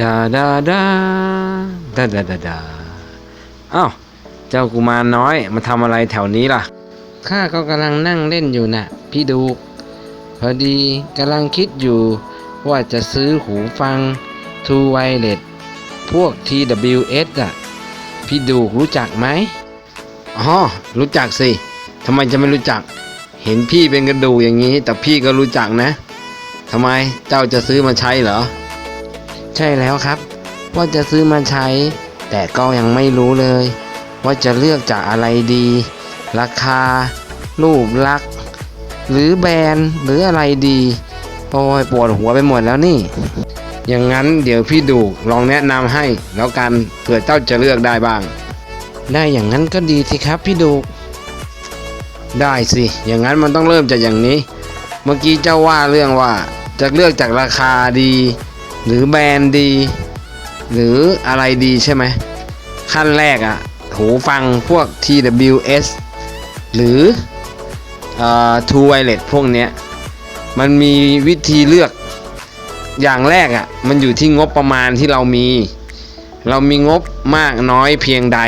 ดาดาดาดาดาดาดาอ้าวเจ้ากุมารน้อยมาทำอะไรแถวนี้ล่ะ ข้าก็กำลังนั่งเล่นอยู่น่ะ พี่ดู พอดีกำลังคิดอยู่ว่าจะซื้อหูฟัง True Wireless พวก TWS อะ พี่ดูรู้จักไหมอ๋อรู้จักสิทำไมจะไม่รู้จัก เห็นพี่เป็นกระดูกอย่างนี้ แต่พี่ก็รู้จักนะทำไมเจ้าจะซื้อมาใช้เหรอ ใช่แล้วครับ ว่าจะซื้อมาใช้ แต่ก็ยังไม่รู้เลย ว่าจะเลือกจากอะไรดี ราคา รูปลักษณ์หรือแบรนด์หรืออะไรดีโอ้ยปวดหัวไปหมดแล้วนี่ อย่างนั้นเดี๋ยวพี่ดูลองแนะนำให้ แล้วกันเผื่อเจ้าจะเลือกได้บ้าง ได้อย่างนั้นก็ดีสิครับพี่ดูได้สิ อย่างนั้นมันต้องเริ่มจากอย่างนี้ เมื่อกี้เจ้าว่าเรื่องว่าจะเลือกจากราคาดี หรือแบรนด์ดี หรืออะไรดีใช่ไหม ขั้นแรกอะหูฟังพวก TWS หรือ True Wireless พวกเนี้ย มันมีวิธีเลือกอย่างแรกอะ มันอยู่ที่งบประมาณที่เรามี เรามีงบมากน้อยเพียงใด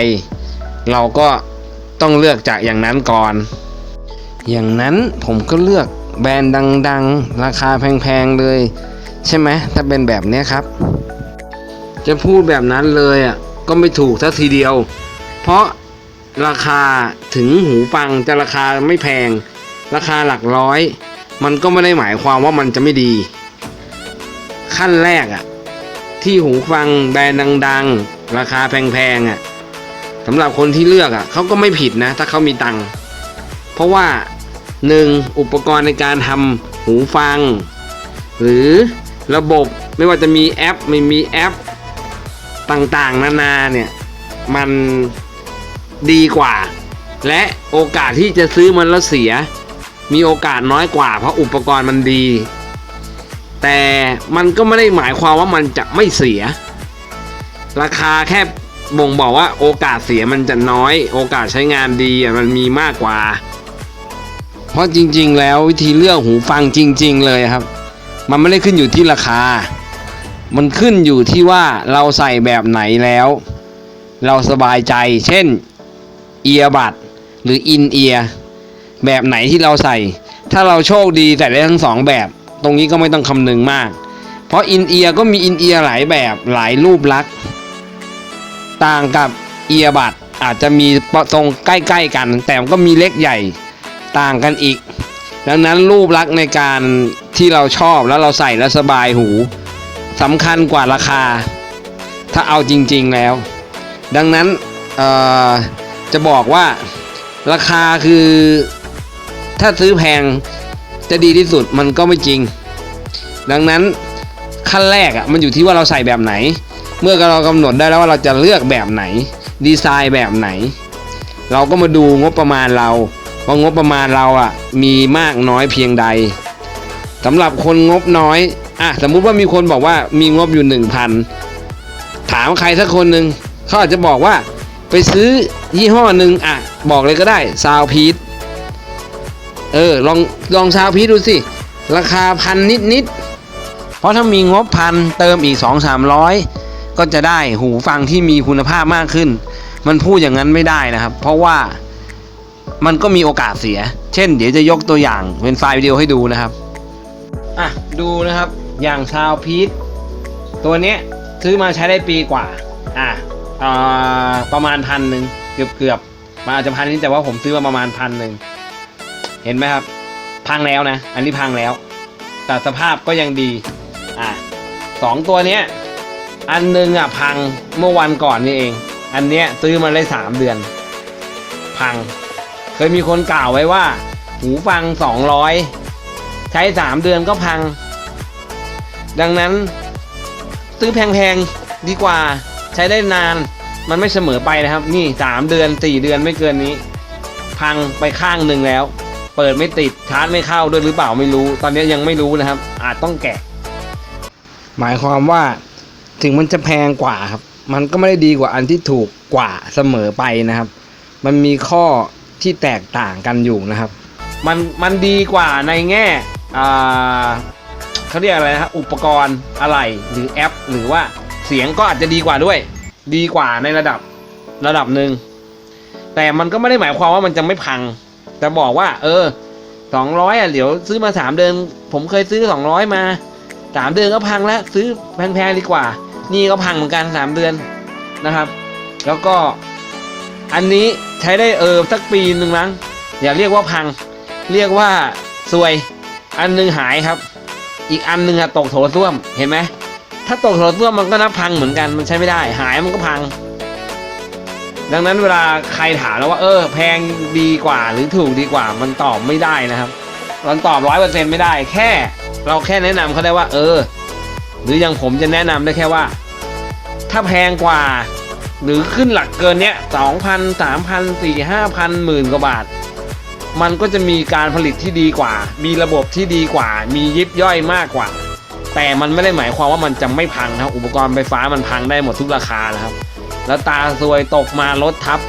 เราก็ต้องเลือกจากอย่างนั้นก่อน อย่างนั้นผมก็เลือกแบรนด์ดัง ๆ ราคาแพง ๆ เลย ใช่ไหมถ้าเป็นแบบนี้ครับ จะพูดแบบนั้นเลยอะก็ไม่ถูกสักทีเดียว เพราะราคาถึงหูฟังจะราคาไม่แพง ราคาหลักร้อย มันก็ไม่ได้หมายความว่ามันจะไม่ดี ขั้นแรกอะที่หูฟังแบรนด์ดัง ๆ ราคาแพงๆอะสำหรับคนที่เลือกอะเขาก็ไม่ผิดนะ ถ้าเขามีตังค์เพราะว่าหนึ่งอุปกรณ์ในการทำหูฟัง หรือ ระบบไม่ว่าจะมีแอปไม่มีแอปต่างๆ นานาเนี่ย มันดีกว่า และโอกาสที่จะซื้อมันแล้วเสีย มีโอกาสน้อยกว่า เพราะอุปกรณ์มันดี แต่มันก็ไม่ได้หมายความว่ามันจะไม่เสีย ราคาแค่บ่งบอกว่าโอกาสเสียมันจะน้อย โอกาสใช้งานดีมันมีมากกว่า เพราะจริง ๆ แล้ววิธีเลือกหูฟังจริง ๆ เลยครับ มันไม่ได้ขึ้นอยู่ที่ราคา มันขึ้นอยู่ที่ว่าเราใส่แบบไหนแล้ว เราสบายใจ เช่นเอียบัดหรืออินเอียแบบไหนที่เราใส่ ถ้าเราโชคดีใส่ได้ทั้งสองแบบ ตรงนี้ก็ไม่ต้องคำนึงมาก เพราะอินเอียก็มีอินเอียหลายแบบหลายรูปลักษณ์ต่างกับเอียบัดอาจจะมีตรงใกล้ๆกัน แต่มันก็มีเล็กใหญ่ต่างกันอีก ดังนั้นรูปลักษณ์ในการที่เราชอบแล้วเราใส่แล้วสบายหูสำคัญกว่าราคา ถ้าเอาจริง ๆแล้ว ดังนั้นจะบอกว่าราคาคือ ถ้าซื้อแพงจะดีที่สุดมันก็ไม่จริง ดังนั้นขั้นแรกอะมันอยู่ที่ว่าเราใส่แบบไหน เมื่อเรากำหนดได้แล้วว่าเราจะเลือกแบบไหน ดีไซน์แบบไหน เราก็มาดูงบประมาณเรา ว่างบประมาณเราอะมีมากน้อยเพียงใดสำหรับคนงบน้อยอะสมมุติว่ามีคนบอกว่ามีงบอยู่ 1,000 ถามใครสักคนหนึ่งเขาอาจจะบอกว่าไปซื้อยี่ห้อหนึ่งอะ บอกเลยก็ได้ซาวพีทเออลองลองซาวพีทดูสิ ราคาพันนิดนิดเพราะถ้ามีงบพันเติมอีก 2 3 0 0 ก็จะได้หูฟังที่มีคุณภาพมากขึ้น มันพูดอย่างนั้นไม่ได้นะครับ เพราะว่า มันก็มีโอกาสเสีย เช่น เดี๋ยวจะยกตัวอย่างเป็นไฟล์วิดีโอให้ดูนะครับ อะ ดูนะครับ อย่างซาวพีทตัวเนี้ยซื้อมาใช้ได้ปีกว่า อะอประมาณพันหนึ่งเกือบเกือบมันอาจจะพันนี้แต่ว่าผมซื้อมาประมาณพันหนึ่ง เห็นไหมครับ พังแล้วนะ อันนี้พังแล้ว แต่สภาพก็ยังดี อะสองตัวเนี้ย อันหนึงอะพังเมื่อวันก่อนนี่เอง อันเนี้ยซื้อมาได้สามเดือน พัง เคยมีคนกล่าวไว้ว่า หูฟังสองร้อยใช้สามเดือนก็พัง ดังนั้น ซื้อแพงๆ ดีกว่าใช้ได้นาน มันไม่เสมอไปนะครับ นี่สามเดือนสี่เดือนไม่เกินนี้ พังไปข้างหนึ่งแล้ว เปิดไม่ติดชาร์จไม่เข้าด้วยหรือเปล่าไม่รู้ ตอนนี้ยังไม่รู้นะครับ อาจต้องแกะ หมายความว่าถึงมันจะแพงกว่าครับ มันก็ไม่ได้ดีกว่าอันที่ถูกกว่าเสมอไปนะครับ มันมีข้อ ที่แตกต่างกันอยู่นะครับ มันมันดีกว่าในแง่เขาเรียกอะไรนะครับอุปกรณ์อะไรหรือแอป หรือว่าเสียงก็อาจจะดีกว่าด้วย ดีกว่าในระดับระดับหนึ่งแต่มันก็ไม่ได้หมายความว่ามันจะไม่พังแต่บอกว่า เออสองร้อยอะเดี๋ยวซื้อมาสามเดือนผมเคยซื้อสองร้อยมาสามเดือนก็พังแล้ว ซื้อแพงๆดีกว่า นี่ก็พังเหมือนกันสามเดือนนะครับ แล้วก็ อันนี้ใช้ได้เออสักปีหนึ่งมั้งอย่าเรียกว่าพัง เรียกว่าซวย อันหนึงหายครับ อีกอันหนึงอะตกโถส้วมเห็นไหมถ้าตกโถส้วมมันก็นับพังเหมือนกันมันใช้ไม่ได้ หายมันก็พัง ดังนั้นเวลาใครถามแล้วว่า เออ แพงดีกว่าหรือถูกดีกว่า มันตอบไม่ได้นะครับมันตอบร้อยเปอร์เซ็นต์ไม่ได้ แค่ เราแค่แนะนำเขาได้ว่า เออ หรืออย่างผมจะแนะนำได้แค่ว่า ถ้าแพงกว่า หรือขึ้นหลักเกินเนี้ยสองพันสามพันสี่ห้าพันหมื่นกว่าบาท มันก็จะมีการผลิตที่ดีกว่า มีระบบที่ดีกว่า มียิบย่อยมากกว่า แต่มันไม่ได้หมายความว่ามันจะไม่พังนะอุปกรณ์ไฟฟ้ามันพังได้หมดทุกราคานะครับ แล้วตาซวยตกมารถทับ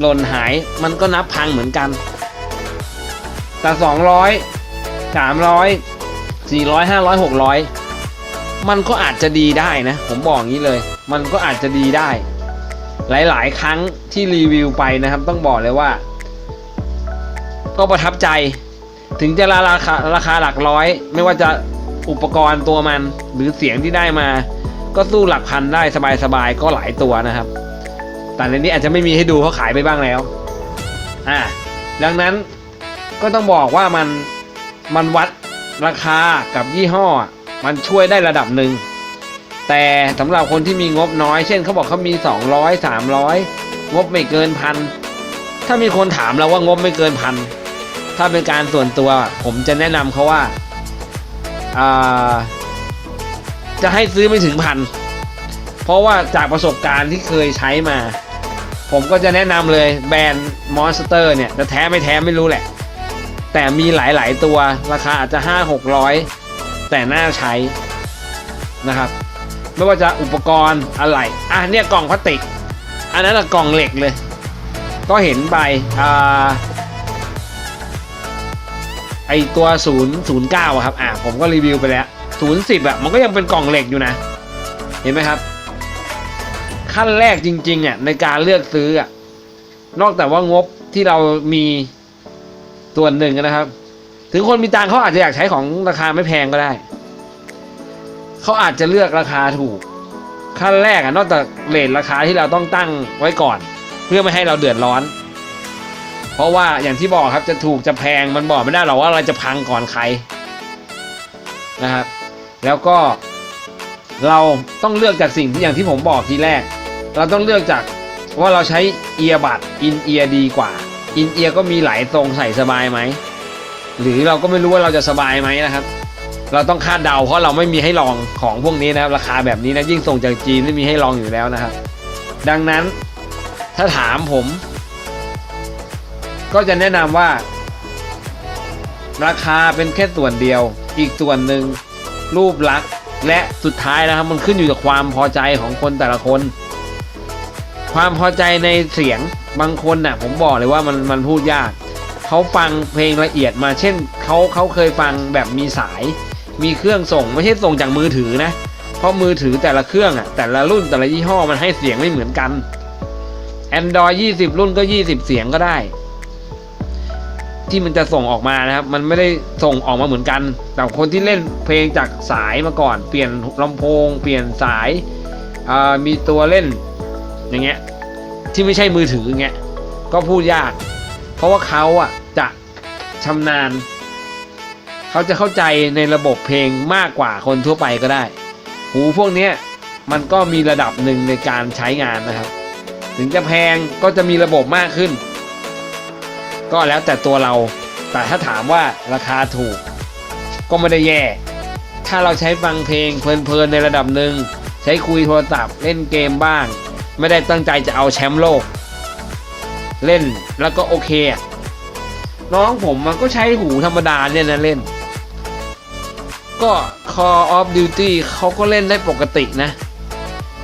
หล่นหายมันก็นับพังเหมือนกัน แต่สองร้อยสามร้อยสี่ร้อยห้าร้อยหกร้อยมันก็อาจจะดีได้นะ ผมบอกอย่างนี้เลย มันก็อาจจะดีได้ หลาย ๆ ครั้งที่รีวิวไปนะครับ ต้องบอกเลยว่า ก็ประทับใจ ถึงจะราคาราคาหลักร้อย ไม่ว่าจะอุปกรณ์ตัวมันหรือเสียงที่ได้มา ก็สู้หลักพันได้สบายๆก็หลายตัวนะครับ แต่ในนี้อาจจะไม่มีให้ดูเพราะขายไปบ้างแล้วอ่าดังนั้นก็ต้องบอกว่ามันมันวัดราคากับยี่ห้อ มันช่วยได้ระดับหนึ่ง แต่สำหรับคนที่มีงบน้อย เช่นเขาบอกเขามี 200 300 งบไม่เกินพันถ้ามีคนถามเราว่างบไม่เกินพันถ้าเป็นการส่วนตัว ผมจะแนะนำเขาว่าาจะให้ซื้อไม่ถึงพันเพราะว่าจากประสบการณ์ที่เคยใช้มา ผมก็จะแนะนำเลยแบรนด์มอนสเตอร์เนี่ยจะแท้ไม่แท้ไม่รู้แหละ แต่มีหลายๆตัวราคาอาจจะห้าหกร้อยแต่น่าใช้นะครับ ไม่ว่าจะอุปกรณ์อะไรอะเนี่ยกล่องพลาสติก อันนั้นกล่องเหล็กเลย ก็เห็นไปอ่าไอตัว 009อะครับ อะ ผมก็รีวิวไปแล้ว 010อะ มันก็ยังเป็นกล่องเหล็กอยู่นะ เห็นไหมครับ ขั้นแรกจริงๆอะในการเลือกซื้ออะ นอกจากว่างบที่เรามีส่วนหนึ่งนะครับ ถึงคนมีตังเขาอาจจะอยากใช้ของราคาไม่แพงก็ได้ เขาอาจจะเลือกราคาถูก ขั้นแรกอะนอกจากเลทราคาที่เราต้องตั้งไว้ก่อน เพื่อไม่ให้เราเดือดร้อน เพราะว่าอย่างที่บอกครับจะถูกจะแพงมันบอกไม่ได้หรอกว่าเราจะพังก่อนใครนะครับ แล้วก็เราต้องเลือกจากสิ่งที่อย่างที่ผมบอกทีแรก เราต้องเลือกจากว่าเราใช้เอียบัดอินเอียดีกว่า อินเอียก็มีหลายทรงใส่สบายไหม หรือเราก็ไม่รู้ว่าเราจะสบายไหมนะครับ เราต้องคาดเดาเพราะเราไม่มีให้ลองของพวกนี้นะครับราคาแบบนี้นะยิ่งส่งจากจีนไม่มีให้ลองอยู่แล้วนะครับดังนั้นถ้าถามผม ก็จะแนะนำว่า ราคาเป็นแค่ส่วนเดียว อีกส่วนหนึ่งรูปลักษณ์และสุดท้ายนะครับมันขึ้นอยู่กับความพอใจของคนแต่ละคน ความพอใจในเสียงบางคนน่ะ ผมบอกเลยว่ามันมันพูดยากเขาฟังเพลงละเอียดมาเช่นเขาเขาเคยฟังแบบมีสาย มีเครื่องส่งไม่ใช่ส่งจากมือถือนะ เพราะมือถือแต่ละเครื่องอะแต่ละรุ่นแต่ละยี่ห้อมันให้เสียงไม่เหมือนกัน Android 20 รุ่นก็ 20 เสียงก็ได้ ที่มันจะส่งออกมานะครับ มันไม่ได้ส่งออกมาเหมือนกัน แต่คนที่เล่นเพลงจากสายมาก่อน เปลี่ยนลำโพง เปลี่ยนสายามีตัวเล่นอย่างเงี้ยที่ไม่ใช่มือถืออย่างเงี้ยก็พูดยาก เพราะว่าเขาอะจะชำนาญ เขาจะเข้าใจในระบบเพลงมากกว่าคนทั่วไปก็ได้ หูพวกนี้มันก็มีระดับหนึ่งในการใช้งานนะครับ ถึงจะแพงก็จะมีระบบมากขึ้น ก็แล้วแต่ตัวเรา แต่ถ้าถามว่าราคาถูก ก็ไม่ได้แย่ ถ้าเราใช้ฟังเพลงเพลินๆในระดับหนึ่งใช้คุยโทรศัพท์เล่นเกมบ้าง ไม่ได้ตั้งใจจะเอาแชมป์โลก เล่นแล้วก็โอเค น้องผมมันก็ใช้หูธรรมดาเนี่ยนะเล่น ก็ Call of Duty เขาก็เล่นได้ปกตินะ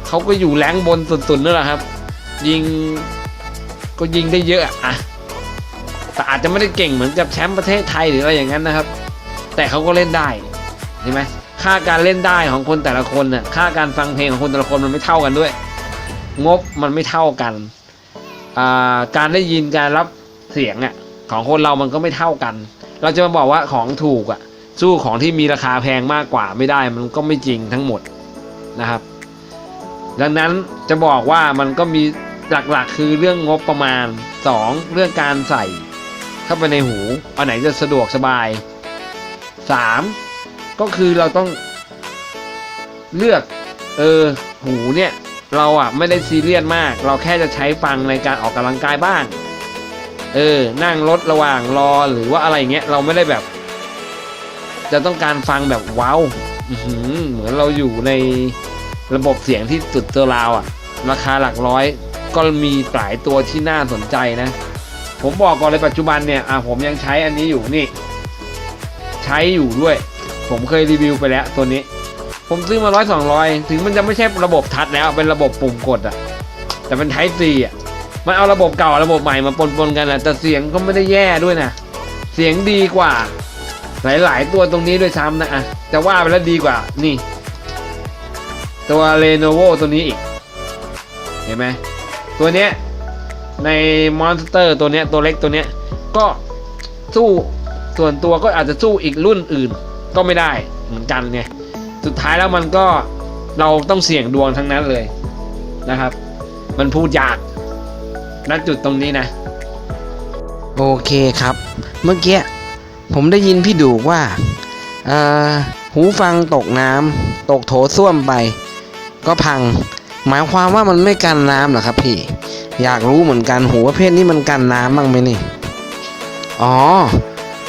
เขาก็อยู่แรงบนสุดๆนั่นแหละครับ ยิงก็ยิงได้เยอะอะแต่อาจจะไม่ได้เก่งเหมือนกับแชมป์ประเทศไทยหรืออะไรอย่างนั้นนะครับ แต่เขาก็เล่นได้เห็นไหมค่าการเล่นได้ของคนแต่ละคนน่ะค่าการฟังเพลงของคนแต่ละคนมันไม่เท่ากันด้วย งบมันไม่เท่ากันอ่าการได้ยินการรับเสียงอะของคนเรามันก็ไม่เท่ากัน เราจะมาบอกว่าของถูกอะ สู้ของที่มีราคาแพงมากกว่าไม่ได้มันก็ไม่จริงทั้งหมดนะครับ ดังนั้นจะบอกว่ามันก็มีหลักๆ คือเรื่องงบประมาณ 2 เรื่องการใส่เข้าไปในหูอันไหนจะสะดวกสบาย 3 ก็คือเราต้องเลือกเออหูเนี่ยเราอะไม่ได้ซีเรียสมาก เราแค่จะใช้ฟังในการออกกำลังกายบ้าง เออนั่งรถระหว่างรอหรือว่าอะไรเงี้ยเราไม่ได้แบบ จะต้องการฟังแบบว้าวเหมือนเราอยู่ในระบบเสียงที่สุดตัวราวอะ ราคาหลักร้อย ก็มีหลายตัวที่น่าสนใจนะ ผมบอกก่อนเลยปัจจุบันเนี่ยอะผมยังใช้อันนี้อยู่นี่ ใช้อยู่ด้วย ผมเคยรีวิวไปแล้วตัวนี้ ผมซื้อมาร้อยสองร้อยถึงมันจะไม่ใช่ระบบทัชแล้วเป็นระบบปุ่มกดอะแต่เป็นไทป์ซีอะมันเอาระบบเก่าระบบใหม่มาปนๆกันอะแต่เสียงก็ไม่ได้แย่ด้วยนะ เสียงดีกว่า หลาย ๆ ตัวตรงนี้ด้วยซ้ำนะอะจะว่าไปแล้วดีกว่า นี่ ตัว Lenovo ตัวนี้อีก เห็นไหมตัวเนี้ยใน Monster ตัวเนี้ยตัวเล็กตัวเนี้ยก็สู้ส่วนตัวก็อาจจะสู้อีกรุ่นอื่น ก็ไม่ได้เหมือนกันไงสุดท้ายแล้วมันก็เราต้องเสี่ยงดวงทั้งนั้นเลยนะครับ มันพูดยากณจุดตรงนี้นะ โอเคครับ เมื่อกี้ ผมได้ยินพี่ดูว่าหูฟังตกน้ำตกโถส้วมไป ก็พัง หมายความว่ามันไม่กันน้ำเหรอครับพี่ อยากรู้เหมือนกันหูประเภทนี้มันกันน้ำบ้างไหมนี่ อ๋อ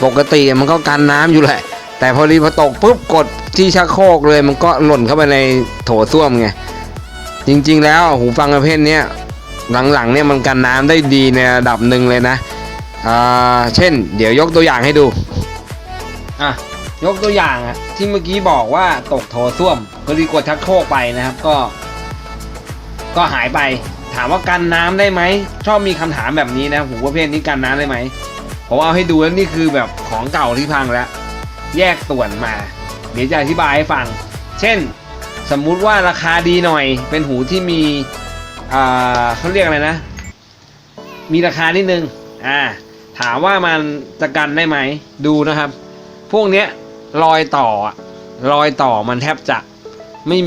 ปกติมันก็กันน้ำอยู่แหละ แต่พอดีพอตกปุ๊บกดที่ชักโครกเลยมันก็หล่นเข้าไปในโถส้วมไง จริงๆแล้วหูฟังประเภทนี้หลังๆเนี่ยมันกันน้ำได้ดีในระดับหนึ่งเลยนะ อ่าเช่น เดี๋ยวยกตัวอย่างให้ดูอะยกตัวอย่างอะที่เมื่อกี้บอกว่าตกโถส้วมพอดีกดชักโครกไปนะครับ ก็ ก็หายไป ถามว่ากันน้ำได้ไหมชอบมีคำถามแบบนี้นะหูประเภทนี้กันน้ำได้ไหมผมเอาให้ดูแล้วนี่คือแบบของเก่าที่พังแล้ว แยกส่วนมา เดี๋ยวจะอธิบายให้ฟัง เช่น สมมุติว่าราคาดีหน่อย เป็นหูที่มีอ่าเขาเรียกอะไรนะ มีราคานิดนึงอ่า ถามว่ามันจะกันได้ไหมดูนะครับ พวกเนี้ยรอยต่อรอยต่อมันแทบจะไม่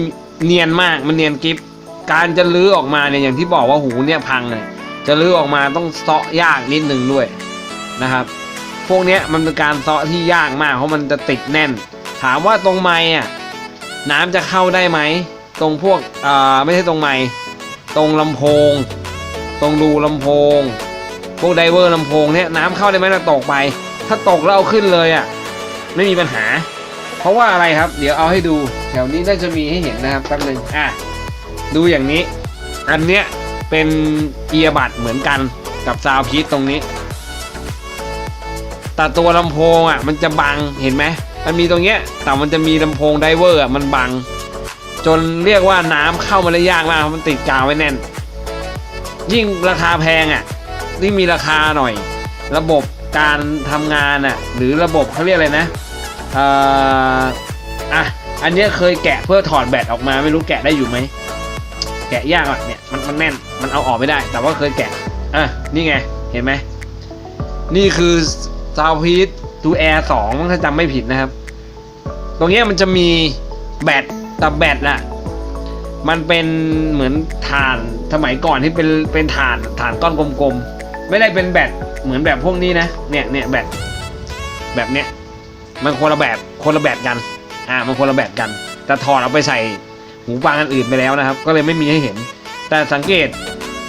เนียนมากมันเนียนกิฟการจะลื้อออกมาเนี่ยอย่างที่บอกว่าหูเนี่ยพังเลยจะลื้อออกมาต้องเซาะยากนิดนึงด้วยนะครับ พวกเนี้ยมันเป็นการเซาะที่ยากมากเพราะมันจะติดแน่น ถามว่าตรงไม้อะน้ำจะเข้าได้ไหมตรงพวกอ่าไม่ใช่ตรงไม้ตรงลำโพง ตรงรูลำโพง พวกไดเวอร์ลำโพงเนี่ยน้ำเข้าได้ไหมถ้าตกไป ถ้าตกเอาขึ้นเลยอะไม่มีปัญหา เพราะว่าอะไรครับ เดี๋ยวเอาให้ดู แถวนี้น่าจะมีให้เห็นนะครับแป๊บนึงอะดูอย่างนี้ อันเนี้ยเป็นเอียบัดเหมือนกันกับซาวพีทตรงนี้ แต่ตัวลำโพงอะมันจะบังเห็นไหมมันมีตรงเนี้ยแต่มันจะมีลำโพงไดเวอร์อะมันบัง จนเรียกว่าน้ำเข้ามาได้ยากมากเพราะมันติดกาวไว้แน่น ยิ่งราคาแพงอะ นี่มีราคาหน่อย ระบบการทำงานอะหรือระบบเขาเรียกอะไรนะเอ่ออะอันนี้เคยแกะเพื่อถอดแบตออกมาไม่รู้แกะได้อยู่ไหมแกะยากอะเนี่ยมันมันแน่นมันเอาออกไม่ได้ แต่ว่าเคยแกะอะนี่ไงเห็นไหมนี่คือซาวพีททูแอร์สองถ้าจำไม่ผิดนะครับ ตรงนี้มันจะมีแบตแต่แบตน่ะมันเป็นเหมือนถ่านสมัยก่อนที่เป็นเป็นถ่านถ่านก้อนกลมๆ ไม่ได้เป็นแบตเหมือนแบบพวกนี้นะ เนี่ยเนี่ยแบตแบบเนี้ยมันคนละแบบคนละแบบกัน อ่ามันคนละแบบกัน แต่ถอดเอาไปใส่หูฟังอันอื่นไปแล้วนะครับ ก็เลยไม่มีให้เห็น แต่สังเกต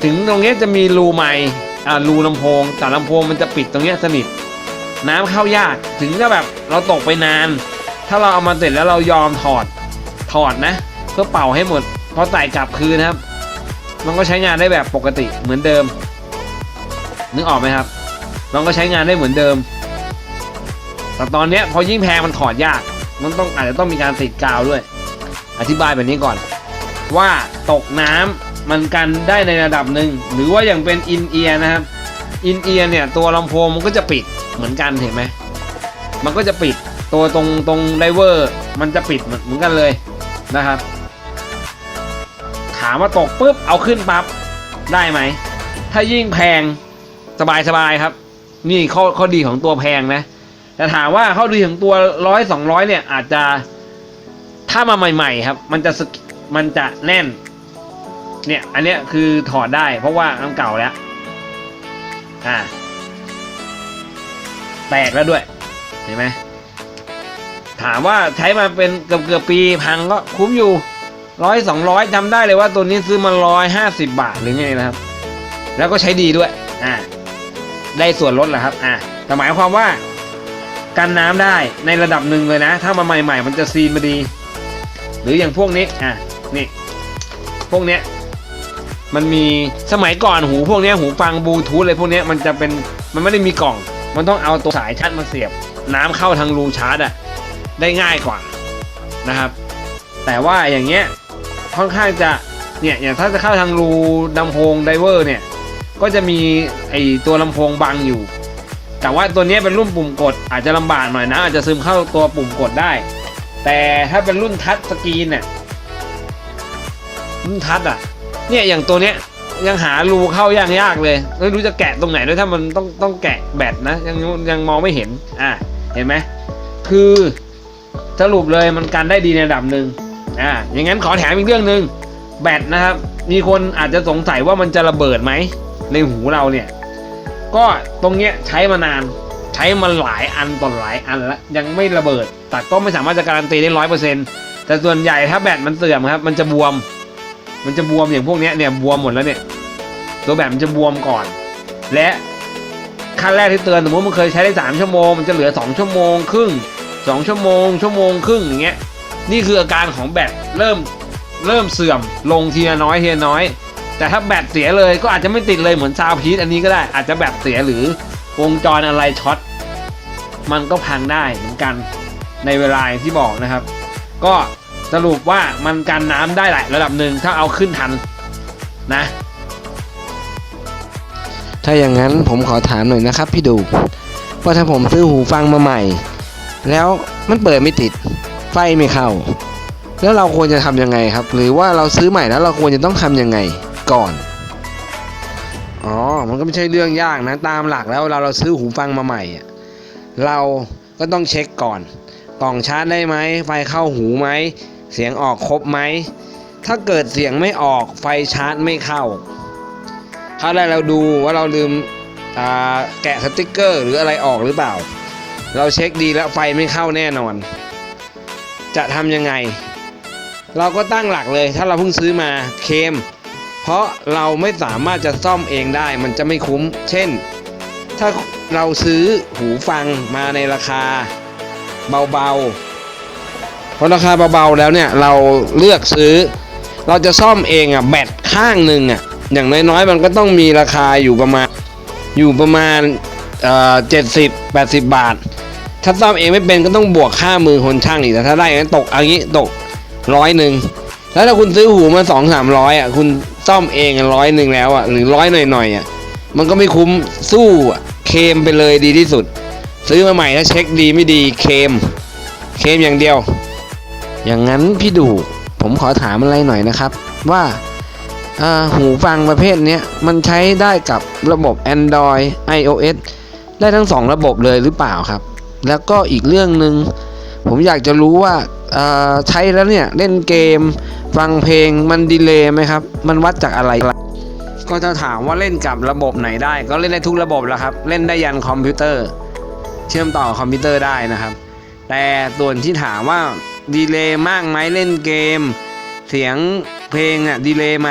ถึงตรงนี้จะมีรูไมค์อ่ารูลำโพง แต่ลำโพงมันจะปิดตรงนี้สนิท น้ำเข้ายากถึงจะแบบเราตกไปนาน ถ้าเราเอามาเสร็จแล้วเรายอมถอดถอดนะ เพื่อเป่าให้หมดพอใส่กลับคืนนะครับ มันก็ใช้งานได้แบบปกติเหมือนเดิม นึกออกไหมครับมันก็ใช้งานได้เหมือนเดิม แต่ตอนนี้พอยิ่งแพงมันถอดยาก มันต้องอาจจะต้องมีการติดกาวด้วย อธิบายแบบนี้ก่อน ว่าตกน้ำมันกันได้ในระดับหนึ่งหรือว่าอย่างเป็นอินเอียร์นะครับอินเอียร์เนี่ยตัวลำโพงมันก็จะปิดเหมือนกันเห็นไหมมันก็จะปิดตัวตรงตรงไดเวอร์มันจะปิดเหมือนเหมือนกันเลยนะครับถามว่าตกปุ๊บเอาขึ้นปั๊บได้ไหม ถ้ายิ่งแพง สบายสบายครับ นี่ข้อข้อดีของตัวแพงนะ แต่ถามว่าข้อดีของตัวร้อยสองร้อยเนี่ย อาจจะถ้ามาใหม่ ๆ ครับ มันจะมันจะแน่น เนี่ย อันเนี้ยคือถอดได้ เพราะว่าน้ำเก่าแล้วอ่าแตกแล้วด้วยเห็นไหมถามว่าใช้มาเป็นเกือบเกือบปีพังก็คุ้มอยู่ร้อยสองร้อยจำได้เลยว่าตัวนี้ซื้อมาร้อยห้าสิบบาทหรือไงนะครับ แล้วก็ใช้ดีด้วย อ่า ได้ส่วนลดแหละครับ อ่าแต่หมายความว่า กันน้ำได้ในระดับหนึ่งเลยนะ ถ้ามาใหม่ ๆ มันจะซีนมาดี หรืออย่างพวกนี้ อะ นี่ พวกเนี้ย มันมีสมัยก่อนหูพวกเนี้ยหูฟังบลูทูธอะไรพวกเนี้ยมันจะเป็น มันไม่ได้มีกล่อง มันต้องเอาตัวสายชาร์จมาเสียบ น้ำเข้าทางรูชาร์จอะได้ง่ายกว่านะครับ แต่ว่าอย่างเงี้ยค่อนข้างจะเนี่ยอย่างถ้าจะเข้าทางรูลำโพงไดเวอร์เนี่ย ก็จะมีไอตัวลำโพงบังอยู่ แต่ว่าตัวนี้เป็นรุ่นปุ่มกดอาจจะลำบากหน่อยนะ อาจจะซึมเข้าตัวปุ่มกดได้ แต่ถ้าเป็นรุ่นทัชสกรีนเนี่ยรุ่นทัชอะเนี่ยอย่างตัวเนี้ยยังหารูเข้ายากยากเลยไม่รู้จะแกะตรงไหนด้วยถ้ามันต้องต้องแกะแบตนะยังยังมองไม่เห็นอะเห็นไหมคือสรุปเลยมันกันได้ดีในระดับหนึ่งอ่าอย่างนั้นขอแถมอีกเรื่องหนึ่งแบตนะครับ มีคนอาจจะสงสัยว่ามันจะระเบิดไหม ในหูเราเนี่ย ก็ตรงเนี้ยใช้มานานใช้มาหลายอันต่อหลายอันแล้วยังไม่ระเบิด แต่ก็ไม่สามารถจะการันตีได้ร้อยเปอร์เซ็นต์แต่ส่วนใหญ่ถ้าแบตมันเสื่อมครับ มันจะบวม มันจะบวมอย่างพวกเนี้ยเนี่ยบวมหมดแล้วเนี่ย ตัวแบตมันจะบวมก่อน และขั้นแรกที่เตือนสมมติมันเคยใช้ได้สามชั่วโมงมันจะเหลือสองชั่วโมงครึ่งสองชั่วโมง ชั่วโมงครึ่งอย่างเงี้ยนี่คืออาการของแบตเริ่มเริ่มเสื่อมลงทีละน้อยทีละน้อย แต่ถ้าแบตเสียเลยก็อาจจะไม่ติดเลยเหมือนซาวพีทอันนี้ก็ได้ อาจจะแบตเสียหรือวงจรอะไรช็อตมันก็พังได้เหมือนกันในเวลาที่บอกนะครับ ก็สรุปว่ามันกันน้ำได้หลายระดับหนึ่งถ้าเอาขึ้นทันนะ ถ้าอย่างนั้นผมขอถามหน่อยนะครับ พี่ดูว่าถ้าผมซื้อหูฟังมาใหม่ แล้วมันเปิดไม่ติดไฟไม่เข้า แล้วเราควรจะทำยังไงครับ หรือว่าเราซื้อใหม่แล้วเราควรจะต้องทำยังไง ก่อน อ๋อ มันก็ไม่ใช่เรื่องยากนะ ตามหลักแล้วเราเราซื้อหูฟังมาใหม่ เราก็ต้องเช็คก่อน กล่องชาร์จได้ไหม ไฟเข้าหูไหม เสียงออกครบไหม ถ้าเกิดเสียงไม่ออก ไฟชาร์จไม่เข้า ถ้าได้เราดูว่าเราลืมแกะสติกเกอร์ หรืออะไรออกหรือเปล่า เราเช็คดีแล้วไฟไม่เข้าแน่นอน จะทำยังไง เราก็ตั้งหลักเลย ถ้าเราเพิ่งซื้อมาเคม เพราะเราไม่สามารถจะซ่อมเองได้มันจะไม่คุ้ม เช่น ถ้าเราซื้อหูฟังมาในราคาเบาๆเพราะราคาเบาๆแล้วเนี่ยเราเลือกซื้อ เราจะซ่อมเองอะแบตข้างหนึ่งอะอย่างน้อยๆมันก็ต้องมีราคาอยู่ประมาณอยู่ประมาณเจ็ดสิบแปดสิบบาท ถ้าซ่อมเองไม่เป็นก็ต้องบวกค่ามือคนช่างอีกแต่ถ้าได้งั้นตกเอันนี้ตกร้อยหนึ่งแล้วถ้าคุณซื้อหูมาสองสามร้อยอะคุณ ซ่อมเองร้อยหนึ่งแล้วอะหรือร้อยหน่อยๆอะมันก็ไม่คุ้มสู้เคมไปเลยดีที่สุด ซื้อมาใหม่ถ้าเช็คดีไม่ดีเคม เคมอย่างเดียว อย่างนั้นพี่ดูผมขอถามอะไรหน่อยนะครับ ว่าหูฟังประเภทนี้มันใช้ได้กับระบบ Android iOS ได้ทั้งสองระบบเลยหรือเปล่าครับ แล้วก็อีกเรื่องหนึ่งผมอยากจะรู้ว่าใช้แล้วเนี่ยเล่นเกม ฟังเพลงมันดีเลย์ไหมครับ มันวัดจากอะไร ก็ถ้าถามว่าเล่นกับระบบไหนได้ ก็เล่นได้ทุกระบบแล้วครับ เล่นได้ยันคอมพิวเตอร์ เชื่อมต่อคอมพิวเตอร์ได้นะครับ แต่ส่วนที่ถามว่าดีเลย์มากไหมเล่นเกม เสียงเพลงอะดีเลย์ไหม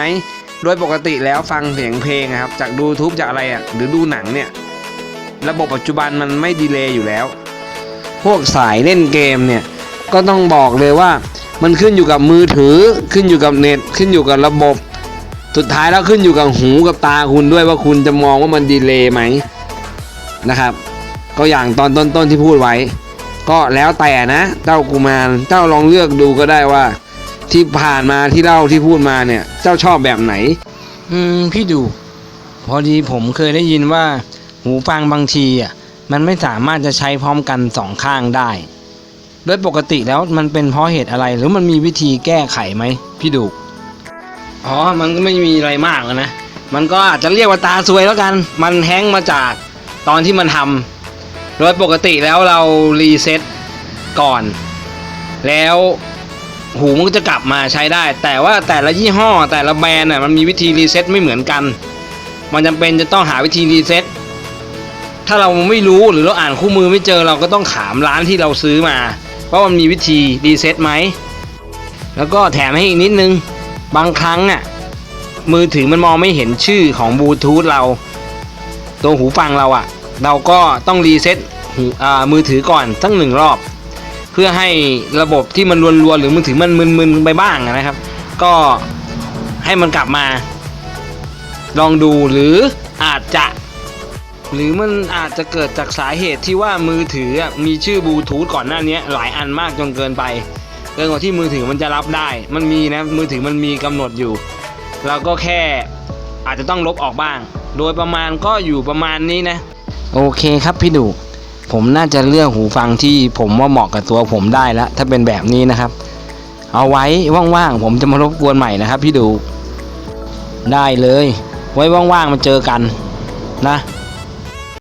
โดยปกติแล้วฟังเสียงเพลงครับจาก YouTube จากอะไรอะหรือดูหนังเนี่ยระบบปัจจุบันมันไม่ดีเลย์อยู่แล้ว พวกสายเล่นเกมเนี่ยก็ต้องบอกเลยว่า มันขึ้นอยู่กับมือถือขึ้นอยู่กับเน็ตขึ้นอยู่กับระบบ สุดท้ายแล้วขึ้นอยู่กับหูกับตาคุณด้วยว่าคุณจะมองว่ามันดีเลย์ไหมนะครับ ก็อย่างตอนต้นๆที่พูดไว้ ก็แล้วแต่นะเจ้ากุมารเจ้าลองเลือกดูก็ได้ว่า ที่ผ่านมาที่เล่าที่พูดมาเนี่ย เจ้าชอบแบบไหน อืมพี่ดู พอดีผมเคยได้ยินว่า หูฟังบางทีอะมันไม่สามารถจะใช้พร้อมกันสองข้างได้ โดยปกติแล้วมันเป็นเพราะเหตุอะไรหรือมันมีวิธีแก้ไขไหมพี่ดูกอ๋อ มันก็ไม่มีอะไรมากนะ มันก็อาจจะเรียกว่าตาซวยแล้วกัน มันแห้งมาจากตอนที่มันทำโดยปกติแล้วเรารีเซ็ตก่อน แล้วหูมันก็จะกลับมาใช้ได้ แต่ว่าแต่ละยี่ห้อแต่ละแบรนด์น่ะมันมีวิธีรีเซ็ตไม่เหมือนกัน มันจำเป็นจะต้องหาวิธีรีเซ็ตถ้าเราไม่รู้หรือเราอ่านคู่มือไม่เจอเราก็ต้องถามร้านที่เราซื้อมา ว่ามันมีวิธีรีเซ็ตไหม แล้วก็แถมให้อีกนิดนึง บางครั้งอะมือถือมันมองไม่เห็นชื่อของบลูทูธเรา ตัวหูฟังเราอะ เราก็ต้องรีเซ็ตหูอ่ามือถือก่อนสักหนึ่งรอบ เพื่อให้ระบบที่มันรวนๆหรือมือถือมันมึนๆไปบ้างนะครับ ก็ให้มันกลับมา ลองดูหรืออาจจะ หรือมันอาจจะเกิดจากสาเหตุที่ว่ามือถือมีชื่อบลูทูธก่อนหน้านี้หลายอันมากจนเกินไปเกินกว่าที่มือถือมันจะรับได้ มันมีนะมือถือมันมีกำหนดอยู่ เราก็แค่อาจจะต้องลบออกบ้าง โดยประมาณก็อยู่ประมาณนี้นะ โอเคครับพี่ดูผมน่าจะเลือกหูฟังที่ผมว่าเหมาะกับตัวผมได้แล้ว ถ้าเป็นแบบนี้นะครับ เอาไว้ว่างๆผมจะมารบกวนใหม่นะครับ พี่ดูได้เลย ไว้ว่างๆมาเจอกันนะ